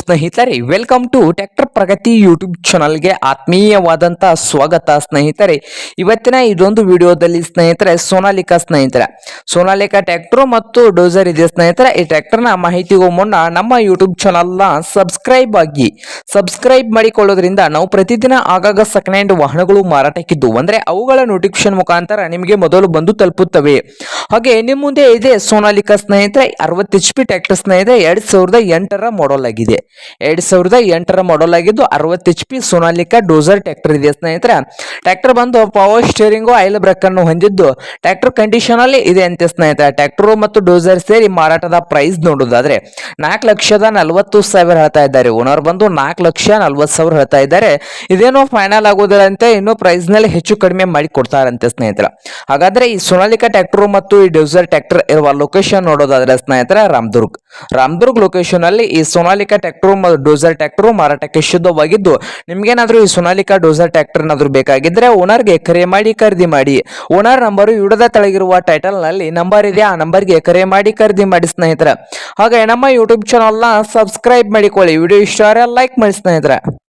ಸ್ನೇಹಿತರೆ welcome to tractor Pragati YouTube ಚಾನಲ್ಗೆ ಆತ್ಮೀಯವಾದಂಥ ಸ್ವಾಗತ ಸ್ನೇಹಿತರೆ. ಇವತ್ತಿನ ಇದೊಂದು ವಿಡಿಯೋದಲ್ಲಿ ಸ್ನೇಹಿತರೆ, ಸೋನಾಲಿಕಾ ಸ್ನೇಹಿತರೆ. ಸೋನಾಲಿಕಾ ಟ್ರ್ಯಾಕ್ಟರ್ ಮತ್ತು ಡೋಸರ್ ಇದೆ ಸ್ನೇಹಿತರೆ. ಈ ಟ್ಯಾಕ್ಟರ್ನ ಮಾಹಿತಿಗೂ ಮುನ್ನ ನಮ್ಮ ಯೂಟ್ಯೂಬ್ ಚಾನಲ್ನ ಸಬ್ಸ್ಕ್ರೈಬ್ ಆಗಿ ಸಬ್ಸ್ಕ್ರೈಬ್ ಮಾಡಿಕೊಳ್ಳೋದ್ರಿಂದ ನಾವು ಪ್ರತಿದಿನ ಆಗಾಗ ಸೆಕೆಂಡ್ ಹ್ಯಾಂಡ್ ವಾಹನಗಳು ಮಾರಾಟಕ್ಕಿದ್ದು. ಅಂದರೆ ಅವುಗಳ ನೋಟಿಫಿಕೇಶನ್ ಮುಖಾಂತರ ನಿಮಗೆ ಮೊದಲು ಬಂದು ತಲುಪುತ್ತವೆ. ಹಾಗೆ ನಿಮ್ಮ ಮುಂದೆ ಇದೆ ಸೋನಾಲಿಕಾ ಸ್ನೇಹಿತರೆ, ಅರವತ್ತು ಎಚ್ ಪಿ ಟ್ಯಾಕ್ಟರ್ ಸ್ನೇಹಿತರೆ, ಎರಡು ಸಾವಿರದ ಎಂಟರ ಮಾಡಲ್ ಆಗಿದೆ. ಎರಡ್ ಸಾವಿರದ ಎಂಟರ ಮಾಡಲ್ ಆಗಿದ್ದು ಅರವತ್ತು H P Sonalika, dozer, tractor ಇದೆ. ಸ್ನೇಹಿತರೆ, ಟ್ರ್ಯಾಕ್ಟರ್ ಬಂದು ಪವರ್ ಸ್ಟೇರಿಂಗು ಆಯಿಲ್ ಬ್ರೇಕ್ ಅನ್ನು ಹೊಂದಿದ್ದು, ಟ್ರ್ಯಾಕ್ಟರ್ ಕಂಡೀಷನ್ ಅಲ್ಲಿ ಇದೆ ಅಂತ ಸ್ನೇಹಿತರೆ. ಟ್ರ್ಯಾಕ್ಟರ್ ಮತ್ತು ಡೋಸರ್ ಸೇರಿ ಮಾರಾಟದ ಪ್ರೈಸ್ ನೋಡೋದಾದ್ರೆ, ನಾಲ್ಕು ಲಕ್ಷದ ನಲವತ್ತು ಸಾವಿರ ಹೇಳ್ತಾ ಇದ್ದಾರೆ. ಓನರ್ ಬಂದು ನಾಲ್ಕು ಲಕ್ಷ ನಲ್ವತ್ತು ಸಾವಿರ ಹೇಳ್ತಾ ಇದ್ದಾರೆ. ಇದೇನೋ ಫೈನಲ್ ಆಗೋದಿಲ್ಲಂತೆ, ಇನ್ನೂ ಪ್ರೈಸ್ನಲ್ಲಿ ಹೆಚ್ಚು ಕಡಿಮೆ ಮಾಡಿ ಕೊಡ್ತಾರಂತೆ ಸ್ನೇಹಿತರ. ಹಾಗಾದ್ರೆ ಈ ಸೋನಾಲಿಕಾ ಟ್ರ್ಯಾಕ್ಟರ್ ಮತ್ತು ಈ ಡೋಸರ್ ಟ್ರ್ಯಾಕ್ಟರ್ ಇರುವ ಲೊಕೇಶನ್ ನೋಡೋದಾದ್ರೆ ಸ್ನೇಹಿತರೆ, ರಾಮದುರ್ಗ್. ರಾಮದುರ್ಗ್ ಲೊಕೇಶನ್ ಅಲ್ಲಿ ಈ ಸೋನಾಲಿಕಾ ಟ್ರ್ಯಾಕ್ಟರ್ ಮತ್ತು ಡೋಸರ್ ಟ್ರ್ಯಾಕ್ಟರ್ ಮಾರಾಟಕ್ಕೆ ಶುದ್ಧವಾಗಿದ್ದು, ನಿಮ್ಗೇನಾದ್ರೂ ಈ ಸೋನಾಲಿಕಾ ಡೋಸರ್ ಟ್ರ್ಯಾಕ್ಟರ್ ಏನಾದ್ರೂ ಬೇಕಾಗಿದ್ರೆ ಓನರ್ಗೆ ಕರೆ ಮಾಡಿ ಖರೀದಿ ಮಾಡಿ. ಓನರ್ ನಂಬರ್ ಇಡದ ತೆಳಗಿರುವ ಟೈಟಲ್ನಲ್ಲಿ ನಂಬರ್ ಇದೆ, ಆ ನಂಬರ್ಗೆ ಕರೆ ಮಾಡಿ ಖರೀದಿ ಮಾಡಿ ಸ್ನೇಹಿತರೆ. ಹಾಗೆ ನಮ್ಮ ಯೂಟ್ಯೂಬ್ ಚಾನಲ್ನ ಸಬ್ಸ್ಕ್ರೈಬ್ ಮಾಡಿಕೊಳ್ಳಿ. ವಿಡಿಯೋ ಇಷ್ಟ ಲೈಕ್ ಮಾಡಿ ಸ್ನೇಹಿತರೆ.